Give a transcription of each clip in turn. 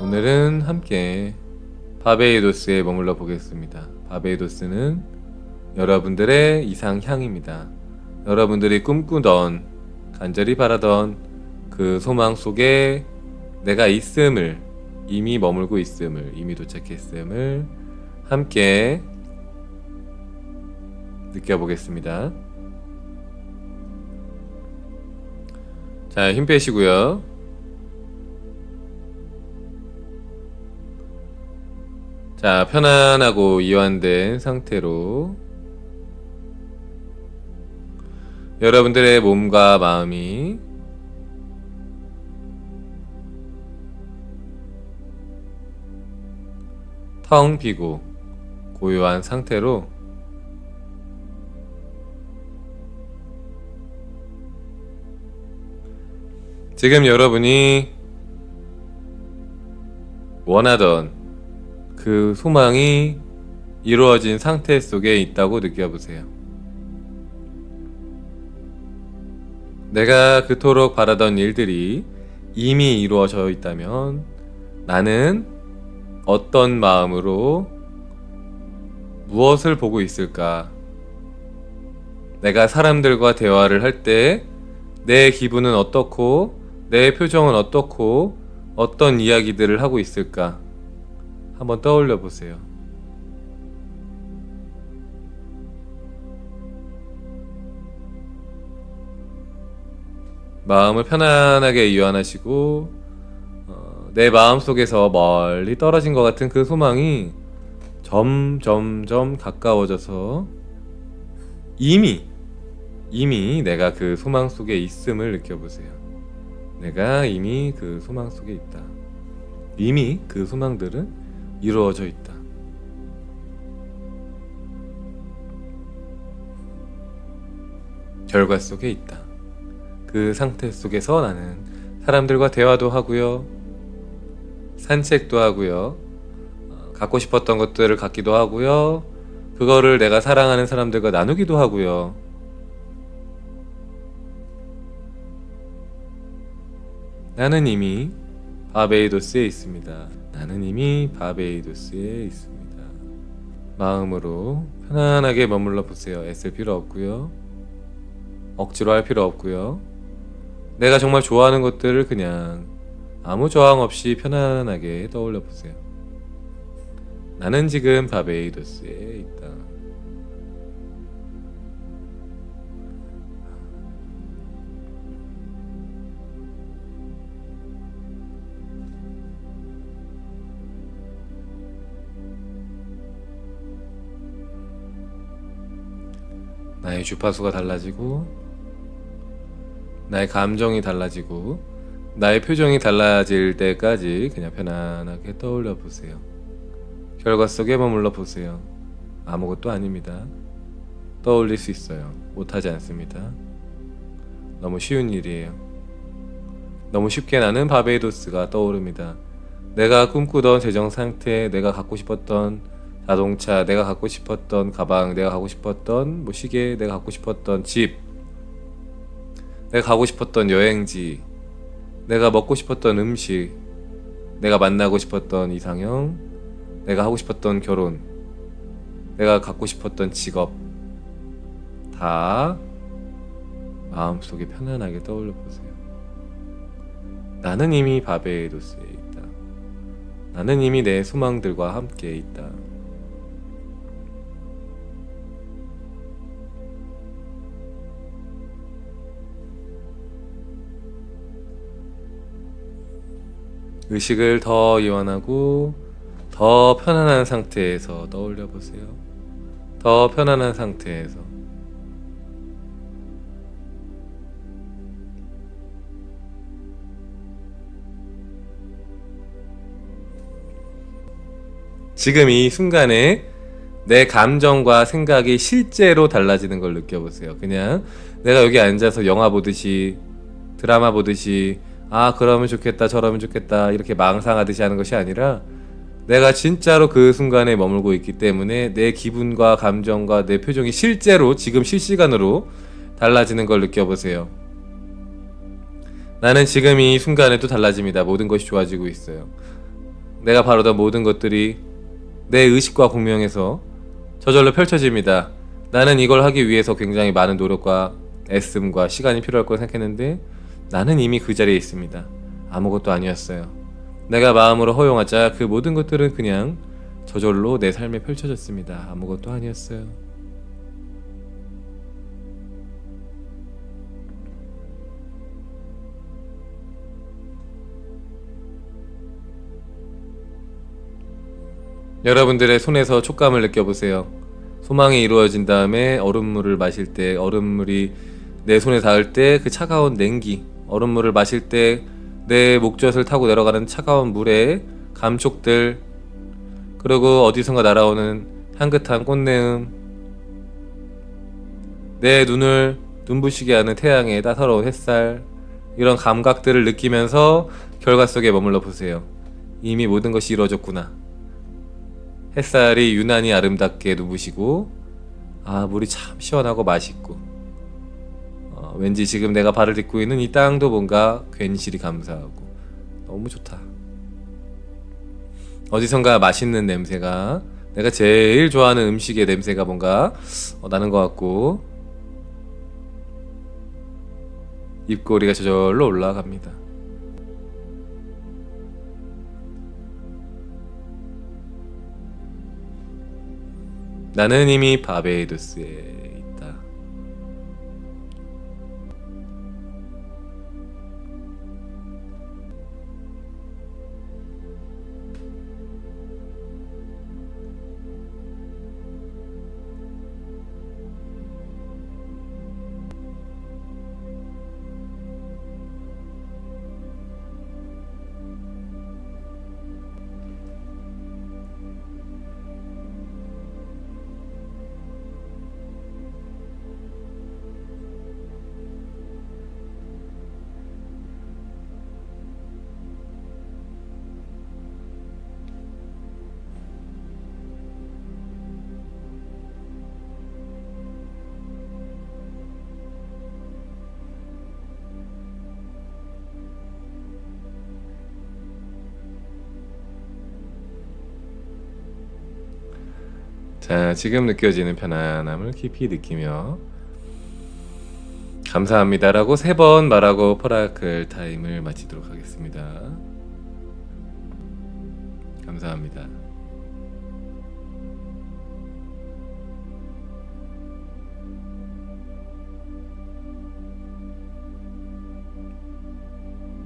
오늘은 함께 바베이도스에 머물러 보겠습니다. 바베이도스는 여러분들의 이상향입니다. 여러분들이 꿈꾸던 간절히 바라던 그 소망 속에 내가 있음을 이미 머물고 있음을 이미 도착했음을 함께 느껴보겠습니다. 자, 힘 빼시고요. 자, 편안하고 이완된 상태로 여러분들의 몸과 마음이 텅 비고 고요한 상태로 지금 여러분이 원하던 그 소망이 이루어진 상태 속에 있다고 느껴보세요. 내가 그토록 바라던 일들이 이미 이루어져 있다면 나는 어떤 마음으로 무엇을 보고 있을까? 내가 사람들과 대화를 할 때 내 기분은 어떻고 내 표정은 어떻고 어떤 이야기들을 하고 있을까? 한번 떠올려 보세요. 마음을 편안하게 이완하시고 어, 내 마음 속에서 멀리 떨어진 것 같은 그 소망이 점점점 가까워져서 이미 이미 내가 그 소망 속에 있음을 느껴보세요. 내가 이미 그 소망 속에 있다. 이미 그 소망들은 이루어져 있다. 결과 속에 있다. 그 상태 속에서 나는 사람들과 대화도 하고요. 산책도 하고요. 어, 갖고 싶었던 것들을 갖기도 하고요. 그거를 내가 사랑하는 사람들과 나누기도 하고요. 나는 이미 바베이도스에 있습니다. 나는 이미 바베이도스에 있습니다. 마음으로 편안하게 머물러 보세요. 애쓸 필요 없고요. 억지로 할 필요 없고요. 내가 정말 좋아하는 것들을 그냥 아무 저항 없이 편안하게 떠올려 보세요. 나는 지금 바베이도스에 있다. 나의 주파수가 달라지고 나의 감정이 달라지고 나의 표정이 달라질 때까지 그냥 편안하게 떠올려 보세요. 결과 속에 머물러 보세요. 아무것도 아닙니다. 떠올릴 수 있어요. 못하지 않습니다. 너무 쉬운 일이에요. 너무 쉽게 나는 바베이도스가 떠오릅니다. 내가 꿈꾸던 재정 상태, 내가 갖고 싶었던 자동차, 내가 갖고 싶었던 가방, 내가 갖고 싶었던 뭐 시계, 내가 갖고 싶었던 집, 내가 가고 싶었던 여행지, 내가 먹고 싶었던 음식, 내가 만나고 싶었던 이상형, 내가 하고 싶었던 결혼, 내가 갖고 싶었던 직업, 다 마음속에 편안하게 떠올려 보세요. 나는 이미 바베이도스에 있다. 나는 이미 내 소망들과 함께 있다. 의식을 더 이완하고 더 편안한 상태에서 떠올려 보세요. 더 편안한 상태에서. 지금 이 순간에 내 감정과 생각이 실제로 달라지는 걸 느껴보세요. 그냥 내가 여기 앉아서 영화 보듯이 드라마 보듯이 아 그러면 좋겠다 저러면 좋겠다 이렇게 망상하듯이 하는 것이 아니라 내가 진짜로 그 순간에 머물고 있기 때문에 내 기분과 감정과 내 표정이 실제로 지금 실시간으로 달라지는 걸 느껴보세요. 나는 지금 이 순간에도 달라집니다. 모든 것이 좋아지고 있어요. 내가 바라던 모든 것들이 내 의식과 공명에서 저절로 펼쳐집니다. 나는 이걸 하기 위해서 굉장히 많은 노력과 애씀과 시간이 필요할 거라 생각했는데 나는 이미 그 자리에 있습니다. 아무것도 아니었어요. 내가 마음으로 허용하자 그 모든 것들은 그냥 저절로 내 삶에 펼쳐졌습니다. 아무것도 아니었어요. 여러분들의 손에서 촉감을 느껴보세요. 소망이 이루어진 다음에 얼음물을 마실 때 얼음물이 내 손에 닿을 때 그 차가운 냉기, 얼음물을 마실 때 내 목젖을 타고 내려가는 차가운 물의 감촉들, 그리고 어디선가 날아오는 향긋한 꽃내음, 내 눈을 눈부시게 하는 태양의 따사로운 햇살, 이런 감각들을 느끼면서 결과 속에 머물러 보세요. 이미 모든 것이 이루어졌구나. 햇살이 유난히 아름답게 눈부시고 아 물이 참 시원하고 맛있고 어, 왠지 지금 내가 발을 딛고 있는 이 땅도 뭔가 괜시리 감사하고. 너무 좋다. 어디선가 맛있는 냄새가 내가 제일 좋아하는 음식의 냄새가 뭔가 어, 나는 것 같고. 입꼬리가 저절로 올라갑니다. 나는 이미 바베이두스에 자, 지금 느껴지는 편안함을 깊이 느끼며 감사합니다라고 세 번 말하고 퍼라클 타임을 마치도록 하겠습니다. 감사합니다.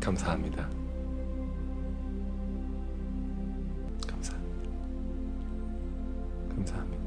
감사합니다. Guten Tag.